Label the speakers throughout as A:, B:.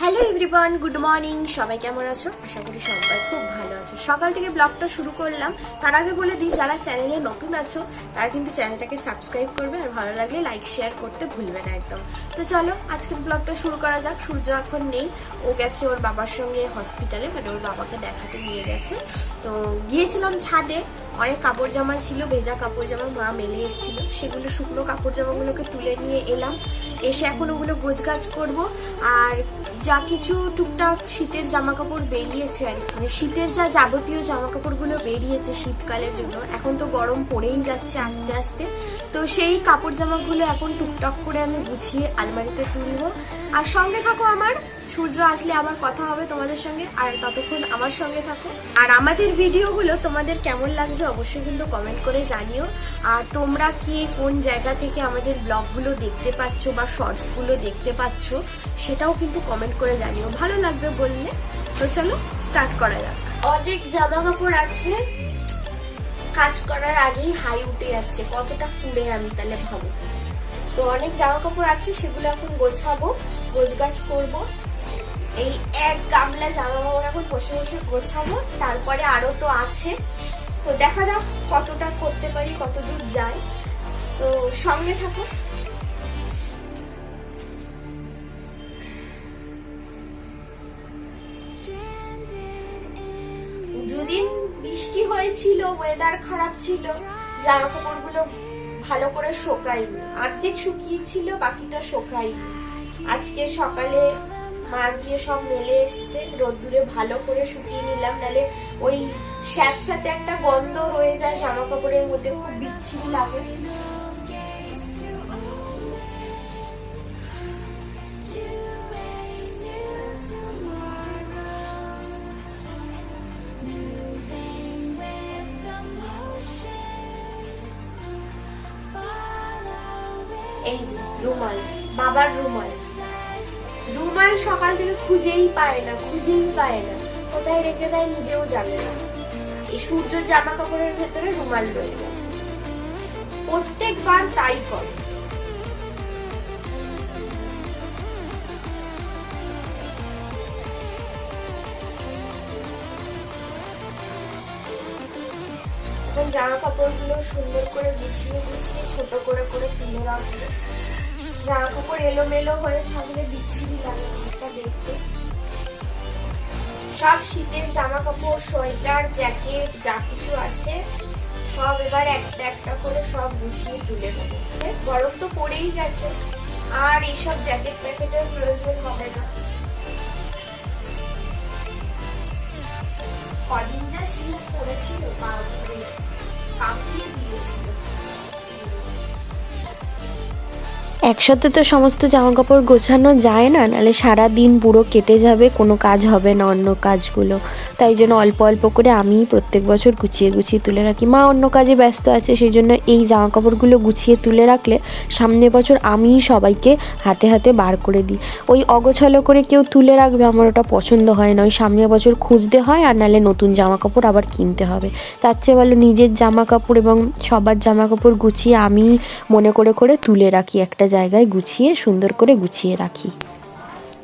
A: Hello everyone good morning সবাই কেমন আছো? আশা করি সবাই খুব ভালো আছো। সকাল থেকে ব্লগটা শুরু করলাম। তার আগে বলে দিই, যারা চ্যানেলে নতুন আছো, তারা কিন্তু চ্যানেলটাকে সাবস্ক্রাইব করবে আর ভালো লাগলে লাইক শেয়ার করতে ভুলবে না একদম। তো চলো, আজকের ব্লগটা শুরু করা যাক। সূর্য এখন নেই। ও গেছে ওর বাবার সঙ্গে হসপিটালে মানে ওর বাবাকে দেখাতে নিয়ে গেছে। তো গিয়েছিলাম ছাদে। অনেক কাপড় জামা ছিল, ভেজা কাপড় জামা মা মেলে এসেছিল। সেগুলো শুকনো কাপড় জামাগুলোকে তুলে নিয়ে এলাম। এসে এখন ওগুলো গোছগাছ করব। আর যা কিছু টুকটাক শীতের জামা কাপড় বেরিয়েছে আর মানে শীতের যা যাবতীয় জামা কাপড়গুলো বেরিয়েছে শীতকালের জন্য, এখন তো গরম পড়েই যাচ্ছে আস্তে আস্তে। তো সেই কাপড় জামাগুলো এখন টুকটাক করে আমি গুছিয়ে আলমারিতে তুলবো। আর সঙ্গে থাকো আমার সূর্য আসলে আবার কথা হবে তোমাদের সঙ্গে, আর ততক্ষণ আমার সঙ্গে থাকো। আর আমাদের ভিডিওগুলো তোমাদের কেমন লাগছে অবশ্যই কিন্তু কমেন্ট করে জানিও। আর তোমরা কি কোন জায়গা থেকে আমাদের ব্লগগুলো দেখতে পাচ্ছ বা শর্টসগুলো দেখতে পাচ্ছ, সেটাও কিন্তু কমেন্ট করে জানিও। ভালো লাগবে বললে। তো চলো স্টার্ট করা যাক। অনেক জামা কাপড় আছে। কাজ করার আগেই হাই উঠে যাচ্ছে। কতটা পুড়ে আমি তাহলে ভাবো। তো অনেক জামা কাপড় আছে, সেগুলো এখন গোছাবো, গোছগাছ করব। এই এক গামলা জামা কাপড় এখন বসে বসে গোছাবো, তারপরে আরও তো আছে। তো দেখা যাক কতটা করতে পারি কত দূর যাই। তো সঙ্গে থাকো। দুদিন বৃষ্টি হয়েছিল ওয়েদার খারাপ ছিল, জামা কাপড়গুলো ভালো করে শোকায়নি। অর্ধেক শুকিয়েছিল, বাকিটা শোকায়নি। আজকে সকালে মা গিয়ে সব মেলে এসছে। রোদ্দুরে ভালো করে শুকিয়ে নিলাম, নালে ওই স্যাঁতস্যাঁতে একটা গন্ধ রয়ে যায় জামা কাপড়ের মধ্যে খুব বিচ্ছিরি লাগে। এই যে রুমাল, বাবার রুমাল। রুমাল সকাল থেকে খুঁজেই পায় না, খুঁজেই পায় না। কোথায় রেখে দেয় নিজেও জানে না। এই সূর্য জামা কাপড়ের ভেতরে রুমাল রয়ে গেছে। প্রত্যেকবার তাই করে। জামা কাপড়গুলো সুন্দর করে গুছিয়ে গুছিয়ে ছোট করে করে তুলে রাখব। জামা কাপড় এলোমেলো হয়ে থাকলে বিচ্ছিরি লাগে অনেকটা দেখতে। সব শীতের জামা কাপড় সোয়েটার, জ্যাকেট, যা কিছু আছে, সব এবার একটা একটা করে সব গুছিয়ে তুলে দেবো গরম তো পড়েই গেছে। আর এইসব জ্যাকেট প্যাকেটের প্রয়োজন হবে না। কদিন যা শীত পড়েছিল বাপরে কাঁপিয়ে দিয়েছিল।
B: একসাথে তো সমস্ত জামা কাপড় গোছানো যায় না, নাহলে সারা দিন পুরো কেটে যাবে, কোনো কাজ হবে না অন্য কাজগুলো। তাই জন্য অল্প অল্প করে আমি প্রত্যেক বছর গুছিয়ে গুছিয়ে তুলে রাখি। মা অন্য কাজে ব্যস্ত আছে, সেই জন্য এই জামা কাপড়গুলো গুছিয়ে তুলে রাখলে সামনে বছর আমিই সবাইকে হাতে হাতে বার করে দিই। ওই অগোছালো করে কেউ তুলে রাখবে, আমার ওটা পছন্দ হয় না। ওই সামনে বছর খুঁজতে হয়, আর নাহলে নতুন জামা কাপড় আবার কিনতে হবে। তার চেয়ে ভালো নিজের জামা কাপড় এবং সবার জামা কাপড় গুছিয়ে আমি মনে করে করে তুলে রাখি একটা জায়গায় গুছিয়ে, সুন্দর করে গুছিয়ে রাখি।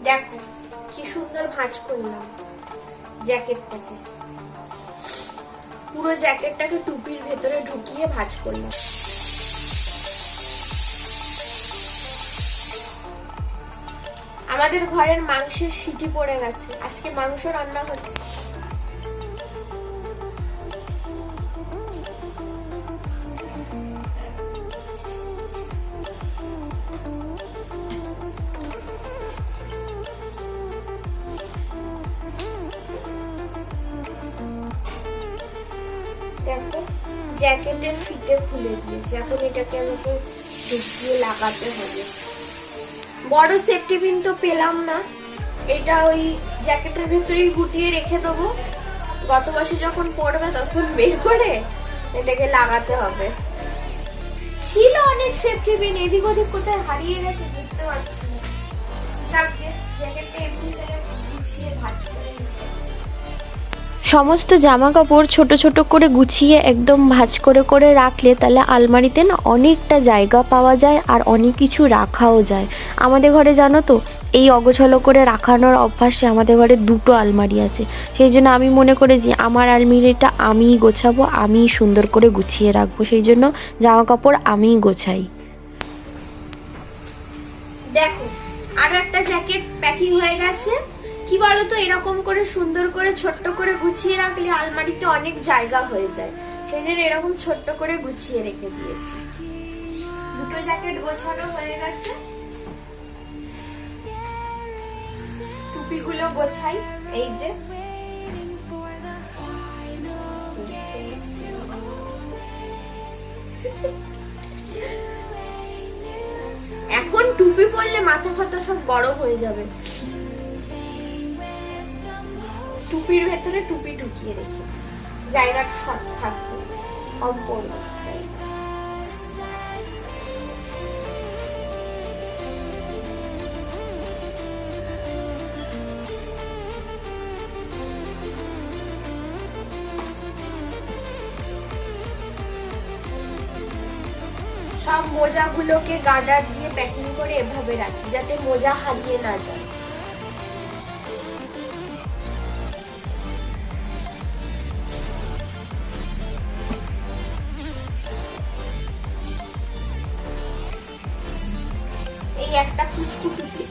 A: দেখো, কি সুন্দর ভাঁজ করলাম জ্যাকেটটাকে। পুরো জ্যাকেটটাকে টুপির ভেতরে ঢুকিয়ে ভাঁজ করলাম। আমাদের ঘরের মাংসের সিটি পড়ে গেছে। আজকে মাংস রান্না হচ্ছে। দেখো, জ্যাকেটের ফিতে খুলে দিয়েছে। এখন এটাকে আমাকে ঢুকিয়ে লাগাতে হবে। বড় সেফটি পিন তো পেলাম না। এটা ওই জ্যাকেটের ভিতরেই গুটিয়ে রেখে দেবো। গত বছর যখন পড়বে তখন বের করে এটাকে লাগাতে হবে। ছিল অনেক সেফটি পিন এদিক ওদিক কোথায় হারিয়ে গেছে বুঝতে পারছি না। যাক জ্যাকেটটা এমনি গুছিয়ে ভাঁজ করে।
B: সমস্ত জামা কাপড় ছোট ছোট করে গুছিয়ে একদম ভাঁজ করে করে রাখলে তাহলে আলমারিতে না অনেকটা জায়গা পাওয়া যায় আর অনেক কিছু রাখাও যায়। আমাদের ঘরে জানো তো, এই অগোছলো করে রাখানোর অভ্যাসে আমাদের ঘরে দুটো আলমারি আছে। সেই জন্য আমি মনে করেছি আমার আলমারিটা আমিই গোছাবো, আমিই সুন্দর করে গুছিয়ে রাখব। সেই জন্য জামা কাপড় আমিই গোছাই।
A: দেখো, আরও একটা জ্যাকেট প্যাকিং হয়ে গেছে। কি বলতো, এরকম করে সুন্দর করে, ছোট্ট করে গুছিয়ে রাখলে আলমারিতে অনেক জায়গা হয়ে যায়। সেই জন্য এরকম ছোট্ট করে গুছিয়ে রেখে দিয়েছি। দুটো জ্যাকেট গোছানো হয়ে গেছে। টুপিগুলো গোছাই, এই যে। এখন টুপি পরলে মাথা ফাতা সব গরম হয়ে যাবে। টুপির ভেতরে টুপি টুকিয়ে রেখে জায়গাটা শর্ট থাকবে জায়গা। সব মোজাগুলোকে গার্ডার দিয়ে প্যাকিং করে এভাবে রাখি, যাতে মোজা হারিয়ে না যায় একটা কুচকু টুপি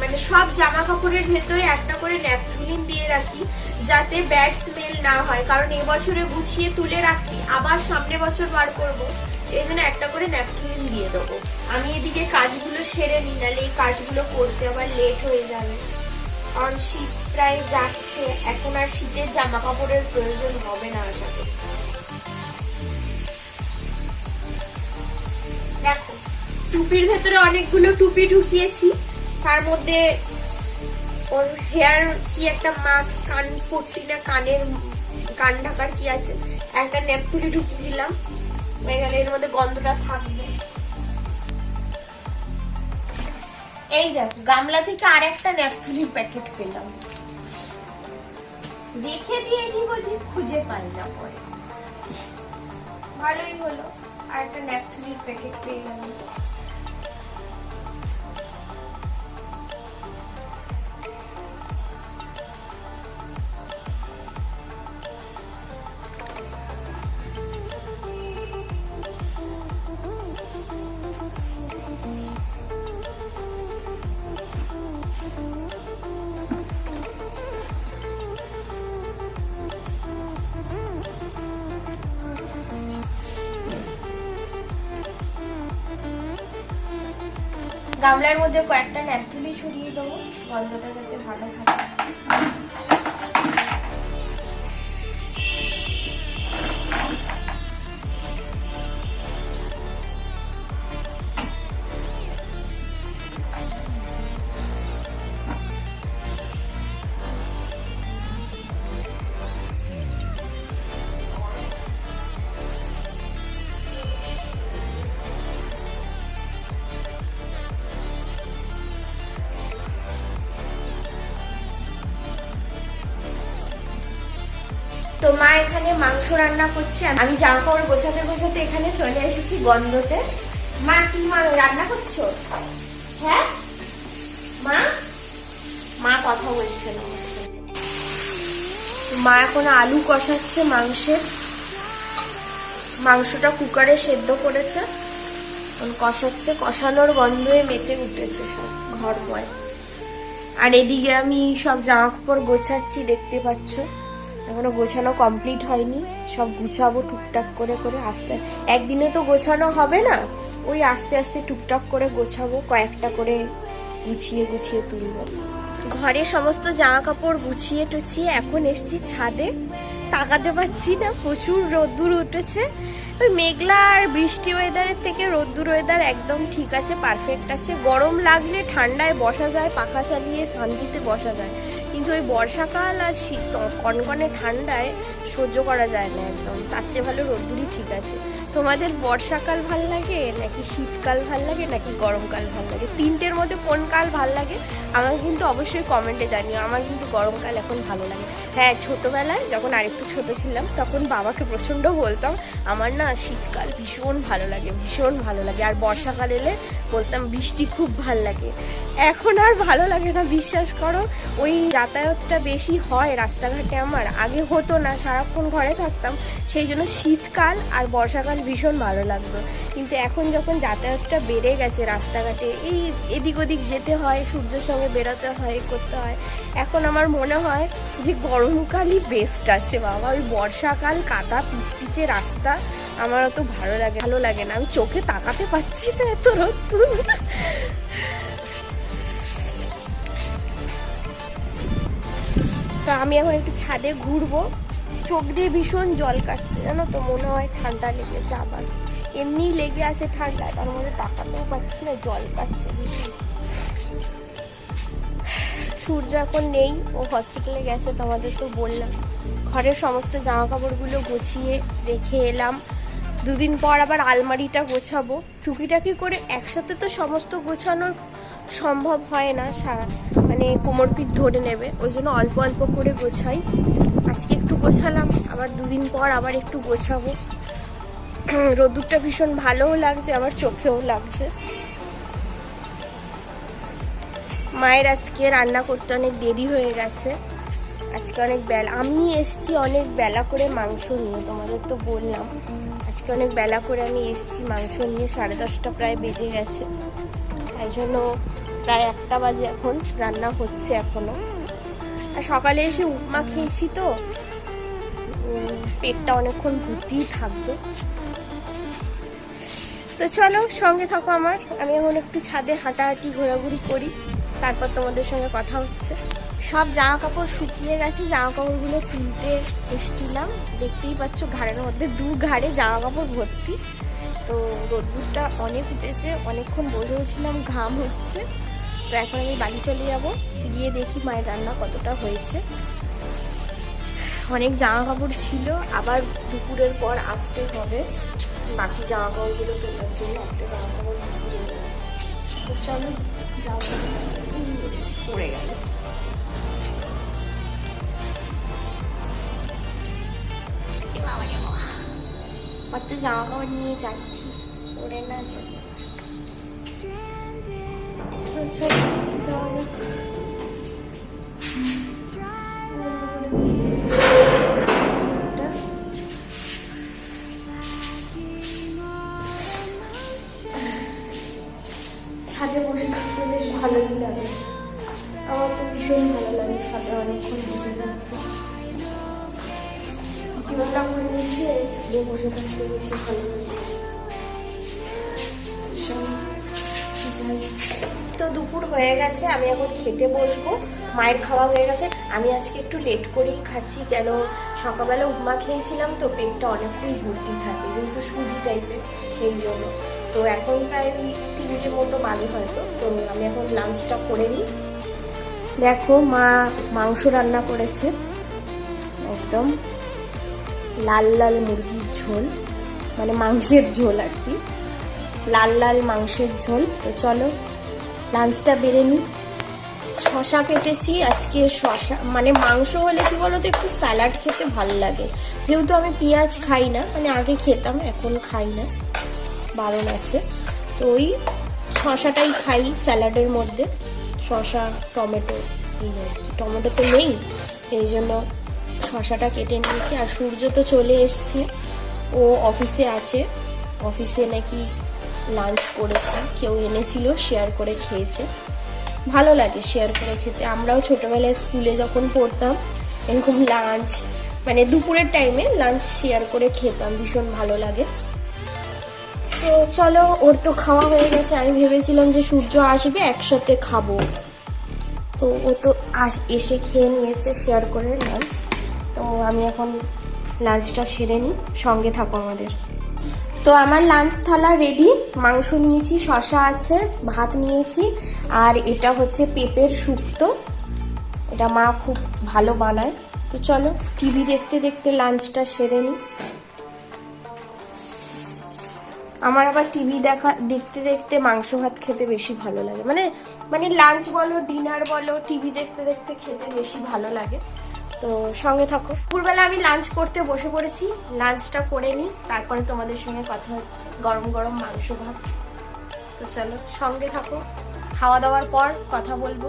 A: মানে সব জামা কাপড়ের ভেতরে একটা করে ন্যাপথুলিন দিয়ে রাখি, যাতে ব্যাড স্মেল না হয়। কারণ এবছরে গুছিয়ে তুলে রাখছি, আবার সামনে বছর বার করব, সেই জন্য একটা করে ন্যাপথুলিন দিয়ে দেবো। আমি এদিকে কাজগুলো সেরে নিই, নাহলে এই কাজগুলো করতে আবার লেট হয়ে যাবে। কারণ শীত প্রায় যাচ্ছে। এখন আর শীতের জামা কাপড়ের প্রয়োজন হবে না আশা করি। দেখো, টুপির ভেতরে অনেকগুলো টুপি ঢুকিয়েছি। তার মধ্যে ওর হেয়ার কি একটা মাস্ক কান পট্টি না, কানের কান ঢাকার কি আছে? একটা নেপতুলি ঢুকিয়ে দিলাম। এখানে এর মধ্যে গন্ধটা থাকবে। এই দেখো, গামলা থেকে আর একটা ন্যাপথুলির প্যাকেট পেলাম। রেখে দিয়ে এদিক ওদিক খুঁজে পাই না পরে। ভালোই হলো। আর একটা ন্যাপথুলির প্যাকেট পেয়ে গেলাম। গামলার মধ্যে কয়েকটা ন্যাপথুলি ছড়িয়ে দেবো গন্ধটা যাতে ভালো থাকে। তো মা এখানে মাংস রান্না করছে। আমি জামা কাপড় গোছাতে গোছাতে এখানে চলে এসেছি গন্ধতে। মা কি মা রান্না করছ? হ্যাঁ? মা? মা কথা বলছে না। মা এখন আলু কষাচ্ছে মাংসের মাংসটা কুকারে সেদ্ধ করেছে। কষাচ্ছে। কষানোর গন্ধে মেতে উঠেছে সব ঘরময়। আর এদিকে আমি সব জামা কাপড় গোছাচ্ছি, দেখতে পাচ্ছ। এখনও গোছানো কমপ্লিট হয়নি। সব গুছাবো টুকটাক করে করে আস্তে। একদিনে তো গোছানো হবে না। ওই আস্তে আস্তে টুকটাক করে গোছাবো, কয়েকটা করে গুছিয়ে গুছিয়ে তুলবো। ঘরে সমস্ত জামা কাপড় গুছিয়ে টুছিয়ে এখন এসছি ছাদে। তাকাতে পাচ্ছি না, প্রচুর রোদ্দুর উঠেছে। ওই মেঘলা আর বৃষ্টি ওয়েদারের থেকে রোদ্দুর ওয়েদার একদম ঠিক আছে পারফেক্ট আছে। গরম লাগলে ঠান্ডায় বসা যায়, পাখা চালিয়ে শান্তিতে বসা যায়। কিন্তু ওই বর্ষাকাল আর শীত কনকনে ঠান্ডায় সহ্য করা যায় না একদম। তার চেয়ে ভালো রোদ্দুরই ঠিক আছে। তোমাদের বর্ষাকাল ভালো লাগে নাকি শীতকাল ভালো লাগে নাকি গরমকাল ভালো লাগে? তিনটের মধ্যে কোন কাল ভালো লাগে? আমাকে কিন্তু অবশ্যই কমেন্টে জানিও। আমার কিন্তু গরমকাল এখন ভালো লাগে। হ্যাঁ ছোটোবেলায় যখন আরেকটু ছোট ছিলাম, তখন বাবাকে প্রচণ্ড বলতাম, আমার না শীতকাল ভীষণ ভালো লাগে, ভীষণ ভালো লাগে। আর বর্ষাকাল এলে বলতাম, বৃষ্টি খুব ভালো লাগে। এখন আর ভালো লাগে না, বিশ্বাস করো। ওই যাতায়াতটা বেশি হয় রাস্তাঘাটে আমার। আগে হতো না, সারাক্ষণ ঘরে থাকতাম, সেই জন্য শীতকাল আর বর্ষাকাল ভীষণ ভালো লাগতো। কিন্তু এখন যখন যাতায়াতটা বেড়ে গেছে রাস্তাঘাটে, এই এদিক ওদিক যেতে হয়, সূর্যের সঙ্গে বেরোতে হয়, করতে হয়। এখন আমার মনে হয় যে গরমকালই বেস্ট আছে বাবা। ওই বর্ষাকাল, কাদা, পিচপিচে রাস্তা, আমার অত ভালো লাগে ভালো লাগে না। আমি চোখে তাকাতে পাচ্ছি না এত রোদ্দুর তো আমি এখন একটু ছাদে ঘুরবো। চোখ দিয়ে ভীষণ জল কাটছে, জানো তো, মনে হয় ঠান্ডা লেগেছে আবার। এমনি লেগে আছে ঠান্ডা, তার মধ্যে তাকাতেও পাচ্ছি না, জল কাটছে সূর্য এখন নেই, ও হসপিটালে গেছে তোমাদের তো বললাম। ঘরের সমস্ত জামা কাপড়গুলো গুছিয়ে রেখে এলাম। দুদিন পর আবার আলমারিটা গোছাবো। টুকিটাকি করে একসাথে তো সমস্ত গোছানো সম্ভব হয় না মানে কোমর পিঠ ধরে নেবে। ওই জন্য অল্প অল্প করে গোছাই। আজকে একটু গোছালাম, আবার দুদিন পর আবার একটু গোছাবো। রোদ্দুরটা ভীষণ ভালোও লাগছে আবার চোখেও লাগছে। মায়ের আজকে রান্না করতে অনেক দেরি হয়ে গেছে। আজকে অনেক বেলা, আমি এসছি অনেক বেলা করে মাংস নিয়ে, তোমাদের তো বললাম। আজকে অনেক বেলা করে আমি এসছি মাংস নিয়ে, সাড়ে দশটা প্রায় বেজে গেছে। তাই জন্য প্রায় একটা বাজে এখন, রান্না হচ্ছে এখনও। আর সকালে এসে উপমা খেয়েছি তো। পেটটা অনেকক্ষণ ভর্তিই থাকবে। তো চলো, সঙ্গে থাকো আমার। আমি এখন একটু ছাদে হাঁটাহাঁটি, ঘোরাঘুরি করি। তারপর তোমাদের সঙ্গে কথা হচ্ছে। সব জামা কাপড় শুকিয়ে গেছে জামা কাপড়গুলো তুলতে এসছিলাম। দেখতেই পাচ্ছ, ঘাড়ের মধ্যে দু ঘাড়ে জামা কাপড় ভর্তি। তো রোদ্দুরটা অনেক উঠেছে, অনেকক্ষণ বসেছিলাম ঘাম হচ্ছে। তো এখন আমি বাড়ি চলে যাব। গিয়ে দেখি মায়ের রান্না কতটা হয়েছে। অনেক জামা কাপড় ছিল, আবার দুপুরের পর আসতে হবে। বাকি জামা কাপড়গুলো তোলার জন্য একটা জামা কাপড় তো চলো, জামা জামা কাপড় নিয়ে যাচ্ছি পরে না যাই ছাদে বসে থাকতে বেশ ভালোই লাগে আমার তো ভীষণ ভালো লাগে ছাদে অনেকক্ষণ বসে থাকতে জীবনটা করে নিচ্ছে ছাদে বসে থাকতে বেশি ভালো লাগে হয়ে গেছে, আমি এখন খেতে বসবো। মায়ের খাওয়া হয়ে গেছে। আমি আজকে একটু লেট করেই খাচ্ছি, কেন সকালবেলা উপমা খেয়েছিলাম তো, পেটটা অনেকটাই ভর্তি থাকে, যেহেতু সুজি টাইপের সেই জন্য। তো এখন প্রায় তিনটে মতো বাজে হয়তো, তো আমি এখন লাঞ্চটা করে নিই। দেখো মা মাংস রান্না করেছে, একদম লাল লাল মুরগির ঝোল মানে মাংসের ঝোল আর কি। লাল লাল মাংসের ঝোল, তো চলো লাঞ্চটা বেড়ে নিই। শশা কেটেছি, আজকে শশা মানে মাংস হলে কি বলতো, একটু স্যালাড খেতে ভালো লাগে। যেহেতু আমি পেঁয়াজ খাই না মানে আগে খেতাম, এখন খাই না, বারণ আছে। তো ওই শশাটাই খাই স্যালাডের মধ্যে শশা টমেটো, এই আর কি। টমেটো তো নেই, এই জন্য শশাটা কেটে নিয়েছি। আর সূর্য তো চলে এসছে, ও অফিসে আছে, অফিসে নাকি লাঞ্চ করেছে, কেউ এনেছিল শেয়ার করে খেয়েছে। ভালো লাগে শেয়ার করে খেতে। আমরাও ছোটোবেলায় স্কুলে যখন পড়তাম, এরকম লাঞ্চ মানে দুপুরের টাইমে লাঞ্চ শেয়ার করে খেতাম, ভীষণ ভালো লাগে। তো চলো, ওর তো খাওয়া হয়ে গেছে। আমি ভেবেছিলাম যে সূর্য আসবে, একসাথে খাব। তো ও তো আস, এসে খেয়ে নিয়েছে শেয়ার করে লাঞ্চ তো আমি এখন লাঞ্চটা সেরে নিই, সঙ্গে থাকো আমাদের। তো আমার লাঞ্চ থালা রেডি মাংস নিয়েছি শশা আছে, ভাত নিয়েছি, আর এটা হচ্ছে পেঁপের শুক্তো। এটা মা খুব ভালো বানায়। তো চলো টিভি দেখতে দেখতে লাঞ্চটা সেরে নিই আমার আবার টিভি দেখা, দেখতে দেখতে মাংস ভাত খেতে বেশি ভালো লাগে। মানে মানে লাঞ্চ বলো ডিনার বলো টিভি দেখতে দেখতে খেতে বেশি ভালো লাগে। তো সঙ্গে থাকো। দুপুরবেলা আমি লাঞ্চ করতে বসে পড়েছি। লাঞ্চটা করে নিই, তারপরে তোমাদের সঙ্গে কথা হচ্ছে। গরম গরম মাংস ভাত। তো চলো, সঙ্গে থাকো। খাওয়া দাওয়ার পর কথা বলব।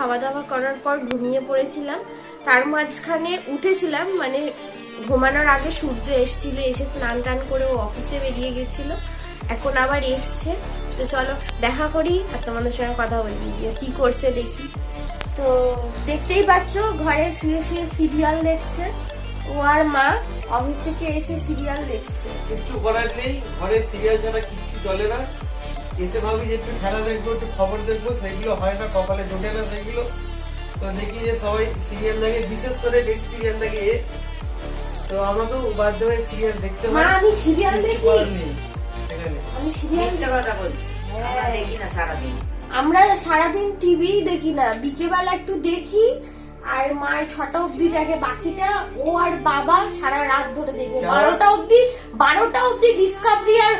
A: খাওয়া দাওয়া করার পর ঘুমিয়ে পড়েছিলাম। তার মাঝখানে উঠেছিলাম মানে ঘুমানোর আগে সূর্য এসেছিল, এসে স্নান টান করে ও অফিসে বেরিয়ে গেছিল। এখন আবার এসছে। তো চলো, দেখা করি আর তোমাদের সঙ্গে কথা বলি কি করছে দেখি। তো দেখতেই পাচ্ছ, ঘরে শুয়ে শুয়ে সিরিয়াল দেখছে। ও আর মা অফিস থেকে এসে সিরিয়াল দেখছে।
C: কিচ্ছু করার নেই? ঘরে সিরিয়াল ছাড়া কিচ্ছু চলে না? এসে ভাবি যে একটু খেলা দেখব একটু খবর দেখব সেইগুলো হয় না কপালে জোটে না সেইগুলো তো দেখি যে সবাই সিরিয়াল দেখে বিশেষ করে বেশি সিরিয়াল দেখে এ। তো আমাকেও বাধ্য হয়ে সিরিয়াল দেখতে হয়।
A: আমি সিরিয়াল দেখি?
C: এখানে।
A: আমি সিরিয়াল
D: কথা বলছি। আমরা দেখি না সারাদিন।
A: আমরা সারাদিন টিভি দেখি না। বিকেবেলা একটু দেখি আর মায়ের ছটা অবধি দেখে। বাকিটা ও আর বাবা সারা রাত ধরে দেখবে বারোটা অবধি বারোটা অবধি ডিসকাভারি আর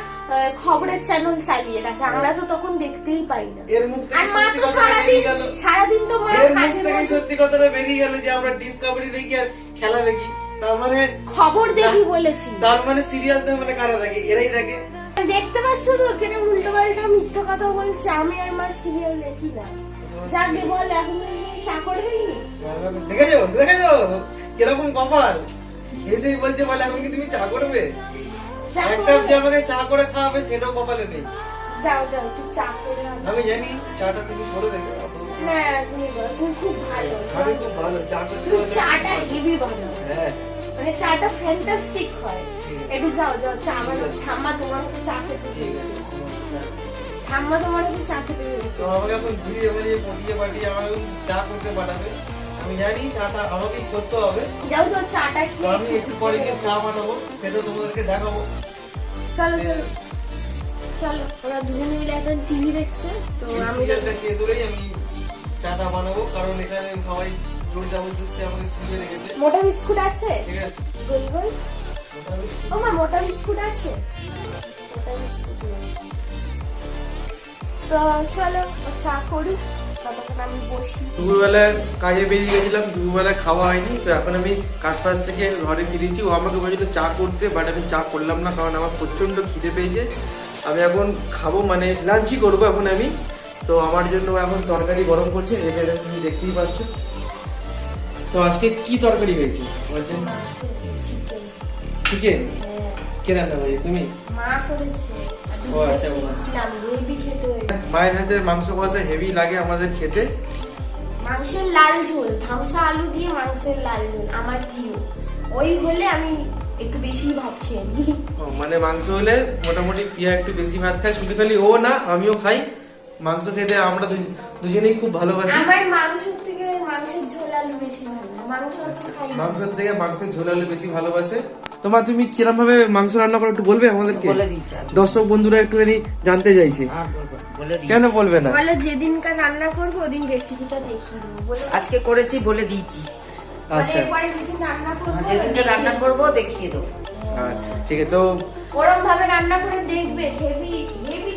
A: খবরের চ্যানেল চালিয়ে রাখে। আমরা তো তখন দেখতেই পাই না। আর মা তো সারাদিন সারাদিন তো মা মধ্যে
C: সত্যি কথাটা বেরিয়ে গেল যে আমরা ডিসকভারি দেখি আর খেলা দেখি। তার মানে
A: খবর দেখি বলেছি।
C: তার মানে সিরিয়াল তো মানে কারা দেখে? এরাই দেখে।
A: দেখতে পাচ্ছ তো কেন উল্টো পাল্টা মিথ্যা কথা বলছে। আমি আর মার সিরিয়াল দেখি না। যাকে বল এখন তুমি চা করে
C: দেখেছ? দেখেছ? কীরকম কপাল? এসেই বলছে বলে এখন কি তুমি চা করবে এক
A: করে
C: কাপ যে আমাকে চা করে খাওয়াবে সেটাও কপালে নেই।
A: যাও যাও একটু চা করে
C: আমি জানি চাটা তুমি করে দেবে
A: না তুমি তুমি খুব ভালো।
C: আমি খুব ভালো চা করতে
A: চাটা হেভি ভালো।
C: হ্যাঁ।
A: মানে চাটা ফ্যান্টাস্টিক হয়। একটু যাও যাও চা আমার ঠাম্মা তোমার হাতে চা খেতে ঠাম্মা তোমার হাতে চা খেতে
C: আমাকে এখন ঘুরিয়ে পটিয়ে চা করতে পাঠাবে। আমি জানি চাটা আমাকেই করতে হবে।
A: যাও যাও চাটা
C: তো
A: খেয়ে
C: আমি একটু পরে গিয়ে চা বানাবো সেটা তোমাদেরকে দেখাবো।
A: চলো চলো। চলো ওরা দুজনে মিলে এখন টিভি দেখছে তো আমি
C: শেষ হলেই আমি চাটা বানাবো কারণ এখানে সবাই জোর জবরদস্তি আমাকে শুয়ে রেখেছে।
A: মোটা বিস্কুট আছে?
C: ঠিক আছে।
A: গোল গোল। ও মা মোটা বিস্কুট আছে। মোটা বিস্কুট তো চলো চা করি ততক্ষণ আমি বসি।
C: দুপুরবেলায় কাজে বেরিয়ে গেছিলাম দুপুরবেলায় খাওয়া হয়নি তো এখন আমি কাজ ফাজ থেকে ঘরে ফিরেছি। ও আমাকে বলেছিল চা করতে বাট আমি চা করলাম না কারণ আমার প্রচণ্ড খিদে পেয়েছে। আমি এখন খাব মানে লাঞ্চই করব এখন আমি। তো আমার জন্য এখন তরকারি গরম করছে এখানে তুমি দেখতেই পাচ্ছ। তো আজকে কি তরকারি হয়েছে?
A: চিকেন?
C: কে রান্না করেছে তুমি?
A: মা করেছে।
C: ও আচ্ছা,
A: খেতে
C: মায়ের হাতের মাংস কষা হেভি লাগে আমাদের খেতে।
A: মাংসের লাল ঝোল। ধামসা আলু দিয়ে মাংসের লাল ঝোল। আমার প্রিয়। ওই হলে আমি একটু বেশি ভাত খেয়ে নিই।
C: মানে মাংস হলে মোটামুটি প্রিয়া একটু বেশি ভাত খায়। শুধু খালি ও না আমিও খাই। মাংস খেতে আমরা দুজনেই খুব ভালোবাসি।
A: আমার মাংসের থেকে মাংসের ঝোল আলু বেশি ভালো। মাংস খাই।
C: মাংসের থেকে মাংসের ঝোল আলু বেশি ভালোবাসে। তোমার তুমি কিরম ভাবে মাংস রান্না করো একটু বলবে আমাদেরকে। দর্শক বন্ধুরা একটুখানি জানতে চাইছে।
D: দিচ্ছি।
C: কেন বলবে না?
A: বলো যেদিনকার রান্না করব ওদিন রেসিপিটা দেখিয়ে দেবো
D: আজকে করেছি বলে দিয়েছি
C: আচ্ছা।
A: এরপরে যেদিন রান্না করব
D: যেদিনকে রান্না করব দেখিয়ে দেবো।
C: আচ্ছা ঠিক আছে তো
A: ওরম ভাবে রান্না করে দেখবে হেভি হেভি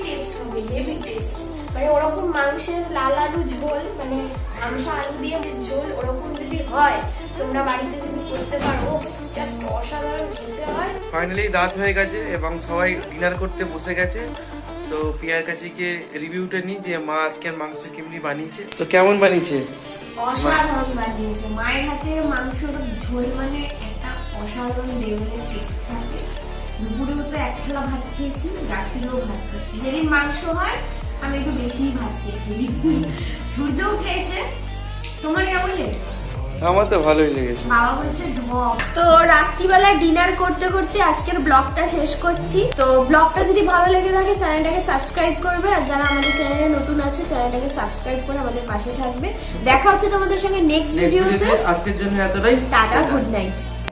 A: মানে ওরকম মাংসের লাল আলু ঝোল মানে মাংস আলু দিয়ে যে ঝোল ওরকম যদি হয় তোমরা বাড়িতে যদি করতে পারো জাস্ট অসাধারণ খেতে হয়।
C: ফাইনালি রাত হয়ে গেছে এবং সবাই ডিনার করতে বসে গেছে। তো পিয়ার কাছে গিয়ে রিভিউটা নিই যে মা আজকের মাংস কেমনি বানিয়েছে। তো কেমন বানিয়েছে?
A: অসাধারণ বানিয়েছে। মায়ের হাতের মাংসর ঝোল মানে একটা অসাধারণ লেভেলের টেস্ট থাকে। দুপুরেও তো এক থালা ভাত খেয়েছি রাত্রিরেও ভাত খাচ্ছি। যেদিন মাংস হয় আমি একটু বেশিই ভাত সূর্যও খেয়েছে তোমার কেমন লেগেছে?
C: আমার তো ভালোই লেগেছে।
A: বাবা বলছে তো রাত্রিবেলা ডিনার করতে করতে আজকের ব্লগটা শেষ করছি। তো ব্লগটা যদি ভালো লেগে থাকে চ্যানেলটাকে সাবস্ক্রাইব করবে। আর যারা আমাদের চ্যানেলে নতুন আছো চ্যানেলটাকে সাবস্ক্রাইব করে আমাদের পাশে থাকবে। দেখা হচ্ছে তোমাদের সঙ্গে নেক্সট
C: ভিডিওতে আজকের জন্য এতটাই।
A: Tata good night